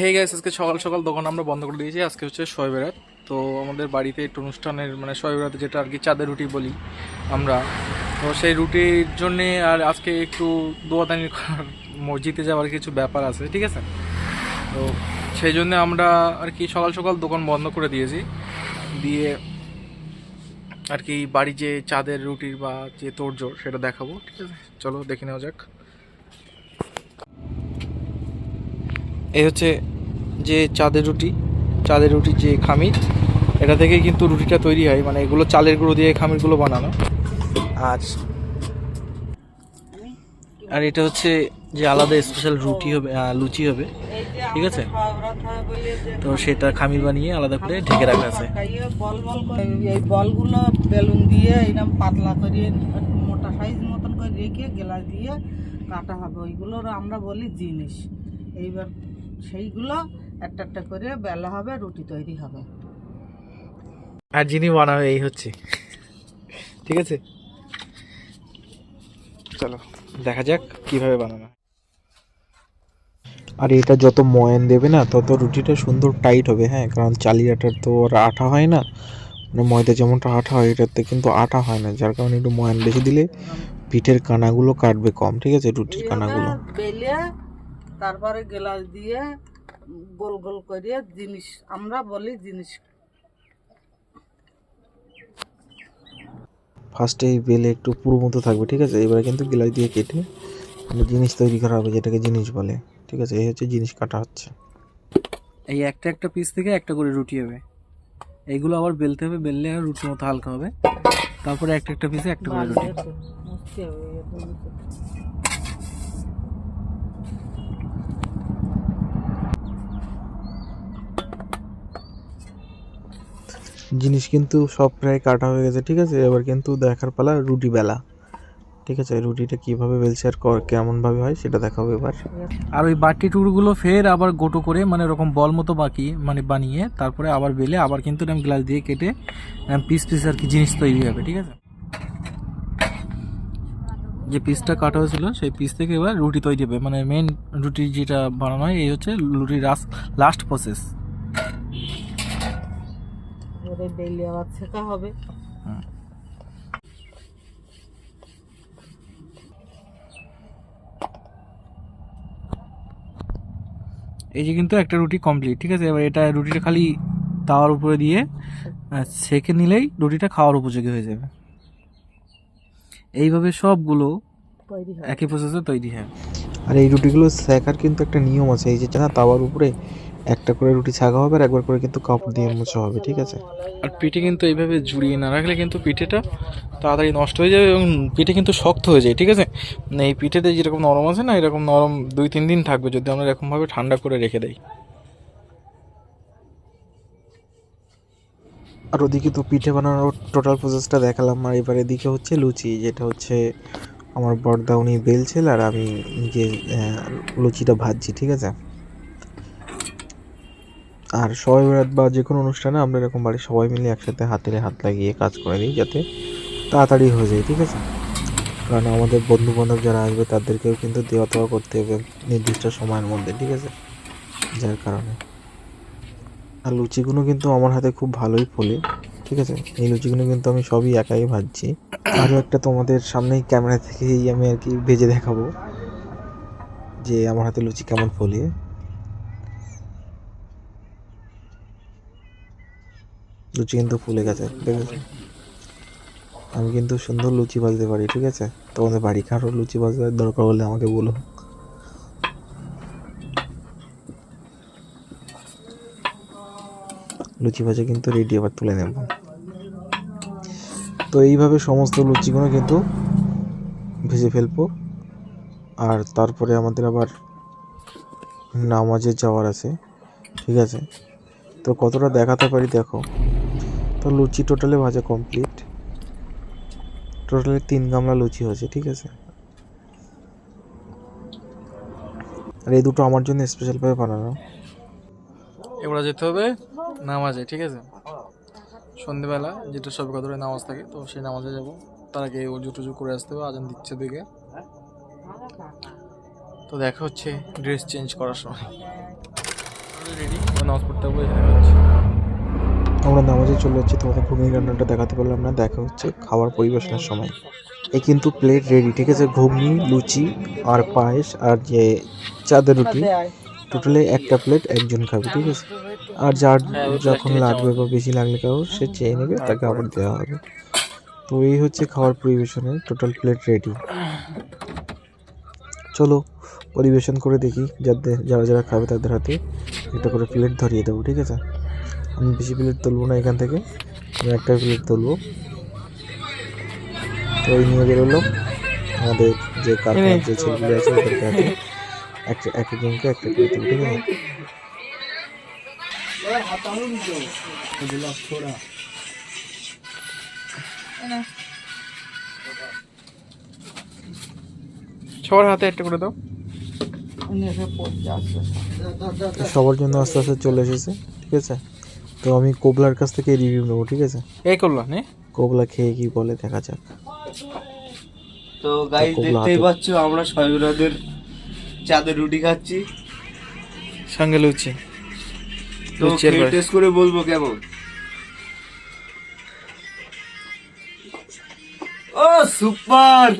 হে গেছে আজকে সকাল সকাল দোকান আমরা বন্ধ করে দিয়েছি। আজকে হচ্ছে শয় বেড়াত তো আমাদের বাড়িতে একটু অনুষ্ঠানের মানে শয় বেড়াতে যেটা আর কি চাঁদের রুটি বলি আমরা। তো সেই রুটির জন্যে আর আজকে একটু দোয়াদানি মসজিদে যাওয়ার কিছু ব্যাপার আছে, ঠিক আছে? তো সেই জন্য আমরা আর কি সকাল সকাল দোকান বন্ধ করে দিয়েছি। দিয়ে আর কি বাড়ি যে চাঁদের রুটির বা যে তোড়জোড় সেটা দেখাবো, ঠিক আছে? চলো দেখে নেওয়া যাক। এই হচ্ছে যে চাঁদের রুটি, চাঁদের রুটির যে খামির, এটা থেকে কিন্তু রুটিটা তৈরি হয়। মানে এগুলো চালের গুঁড়ো দিয়ে খামিরগুলো বানানো। আর আর এটা হচ্ছে যে আলাদা স্পেশাল রুটি হবে লুচি হবে। ঠিক আছে? তো সেটা খামির বানিয়ে আলাদা করে ঢেকে রাখা আছে। এই বলগুলো বেলুন দিয়ে এরকম পাতলা করে মোটা সাইজ মতন করে রেখে গ্লাস দিয়ে কাটা হবে। ওইগুলোর আমরা বলি জিনিস। এইবার সেইগুলো একটা একটা করে বেলা হবে রুটি তৈরি হবে। আর যিনি বানাবে এই হচ্ছে। ঠিক আছে? চলো দেখা যাক কীভাবে বানানো আর এটা যত ময়ান দেবে না তত রুটিটা সুন্দর টাইট হবে হ্যাঁ? কারণ চালি আটার তো আর আঠা হয় না। মানে ময়দা যেমনটা আঠা হয় এটাতে কিন্তু আঠা হয় না। যার কারণে একটু ময়ান বেশি দিলে পিঠের কানাগুলো কাটবে কম ঠিক আছে? রুটির কানাগুলো। তারপরে গ্লাস দিয়ে গোল গোল করে জিনিস আমরা বলি জিনিস। ফার্স্টে এই বেলে একটু পুরো মতো থাকবে ঠিক আছে? এবারে কিন্তু গ্লাস দিয়ে কেটে জিনিস তৈরি করা হবে যেটাকে জিনিস বলে ঠিক আছে? এই হচ্ছে জিনিস কাটা হচ্ছে। এই একটা একটা পিস থেকে একটা করে রুটি হবে। এইগুলো আবার বেলতে হবে বেললে আর রুটির মতো হালকা হবে। তারপরে একটা একটা পিসে একটা করে রুটি মুছতে হবে এরকম করে। জিনিস কিন্তু সব প্রায় কাটা হয়ে গেছে, ঠিক আছে? এবার কিন্তু দেখার পালা রুটি বেলা। ঠিক আছে রুটিটা কীভাবে বেলছে আর কেমনভাবে হয় সেটা দেখাবো এবার। আর ওই বাটি টুকরোগুলো ফের আবার গোটো করে মানে এরকম বল মতো বাকি মানে বানিয়ে তারপরে আবার বেলে আবার কিন্তু এরকম গ্লাস দিয়ে কেটে পিস পিস আর কি জিনিস তৈরি হবে, ঠিক আছে? যে পিসটা কাটা হয়েছিল, সেই পিস থেকে এবার রুটি তৈরি হবে। মানে মেন রুটি যেটা বানানো হয়, এই হচ্ছে রুটির লাস্ট প্রসেস এবারে বেলে আবার ছেঁকা হবে। এই যে কিন্তু একটা রুটি কমপ্লিট ঠিক আছে? এবার এটা রুটিটা খালি তাওয়ার উপরে দিয়ে সেকে নিলেই রুটিটা খাওয়ার উপযোগী হয়ে যাবে। এইভাবে সবগুলো একই প্রসেসে তৈরি হয়। আর এই রুটিগুলো শেখার কিন্তু একটা নিয়ম আছে এই যে না তাওয়ার উপরে একটা করে রুটি ছাগা হবে আর একবার করে কিন্তু কাপড় দিয়ে মোছা হবে ঠিক আছে? আর পিঠে কিন্তু এইভাবে জুড়িয়ে না রাখলে কিন্তু পিঠেটা তাড়াতাড়ি নষ্ট হয়ে যাবে এবং পিঠে কিন্তু শক্ত হয়ে যায় ঠিক আছে? মানে এই পিঠেতে যেরকম নরম আছে না এরকম নরম দুই তিন দিন থাকবে যদি আমরা এরকমভাবে ঠান্ডা করে রেখে দেই। আর ওদিকে তো পিঠে বানানোর টোটাল প্রসেসটা দেখালাম আর এবার এদিকে হচ্ছে লুচি যেটা হচ্ছে আমার বড়দা উনি বেলছিল আর আমি নিজে লুচিটা ভাজছি ঠিক আছে? আর সবাই বেড়াত বা যে কোনো অনুষ্ঠানে আমরা এরকম বাড়ির সবাই মিলে একসাথে হাতের হাত লাগিয়ে কাজ করে দিই যাতে তাড়াতাড়ি হয়ে যায়, ঠিক আছে? কারণ আমাদের বন্ধু বান্ধব যারা আসবে তাদেরকেও কিন্তু দেওয়া দেওয়া করতে হবে নির্দিষ্ট সময়ের মধ্যে, ঠিক আছে? যার কারণে। আর লুচিগুলো কিন্তু আমার হাতে খুব ভালোই ফোলে, ঠিক আছে? এই লুচিগুলো কিন্তু আমি সবই একাই ভাজছি। আরও একটা তোমাদের সামনেই ক্যামেরা থেকেই আমি আর কি ভেজে দেখাবো যে আমার হাতে লুচি কেমন ফোলে। লুচি কিন্তু ফুলে গেছে দেখেছ আমি কিন্তু সুন্দর লুচি ভাজতে পারি, ঠিক আছে? তোমাদের বাড়ি কারও লুচি ভাজার দরকার হলে আমাকে বলো। লুচি ভাজা কিন্তু রেডি আবার তুলে নেব। তো এইভাবে সমস্ত লুচিগুলো কিন্তু ভেজে ফেলব। আর তারপরে আমাদের আবার নামাজে যাওয়ার আছে, ঠিক আছে? তো কতটা দেখাতে পারি দেখো। তো লুচি টোটালে ভাজা কমপ্লিট টোটালে তিন গামলা লুচি হয়েছে, ঠিক আছে? আর এই দুটো আমার জন্য স্পেশালভাবে বানানো। এবার যেতে হবে নামাজে, ঠিক আছে? সন্ধেবেলা যেটা সব কদরে নামাজ থাকে, তো সেই নামাজে যাব। তার আগে উজু টুজু করে আসতে হবে, আজান দিচ্ছে দিকে তো দেখা হচ্ছে ড্রেস চেঞ্জ করার সময়। রেডি নামাজ পড়তে যাব এখানে হচ্ছে। আমরা নামাজে চলে যাচ্ছি তোমাদের ঘুগনি রান্নাটা দেখাতে পারলাম না, দেখা হচ্ছে খাবার পরিবেশনের সময়। এ কিন্তু প্লেট রেডি ঠিক আছে? ঘুগনি, লুচি আর পায়েস আর যে চাঁদের রুটি টোটালি একটা প্লেট একজন খাবে, ঠিক আছে? আর যার যখন লাগবে বা বেশি লাগলে কাউ সে চেয়ে নেবে, তাকে আবার দেওয়া হবে। তো এই হচ্ছে খাবার পরিবেশনের টোটাল প্লেট রেডি চলো, পরিবেশন করে দেখি, যাদের যারা যারা খাবে তাদের হাতে একটা করে প্লেট ধরিয়ে দেবো, ঠিক আছে? আমি বেশি প্লেট তুলবো না এখান থেকে আমি একটা প্লেট তুলবো। তো এই নিয়ে বেরোলো। আমাদের যে কারখানার যে ছেলেগুলো আছে ওদেরকে হাতে একটা এক একজনকে একটা করে তুলতে ঠিক আছে? সবার হাতে একটা করে দাও। সবার জন্য আস্তে আস্তে চলে এসেছে ঠিক আছে? তো আমি কোবলার কাছ থেকে রিভিউ নেব ঠিক আছে? এই করল নে। কোবলা খেয়ে কি বলে দেখা যাক। তো খুব দেখতেই। পাচ্ছ আমরা সয়ুরাদের চাঁদের রুটি খাচ্ছি। সঙ্গে লুচি। তো টেস্ট করে বলব কেমন? ও সুপার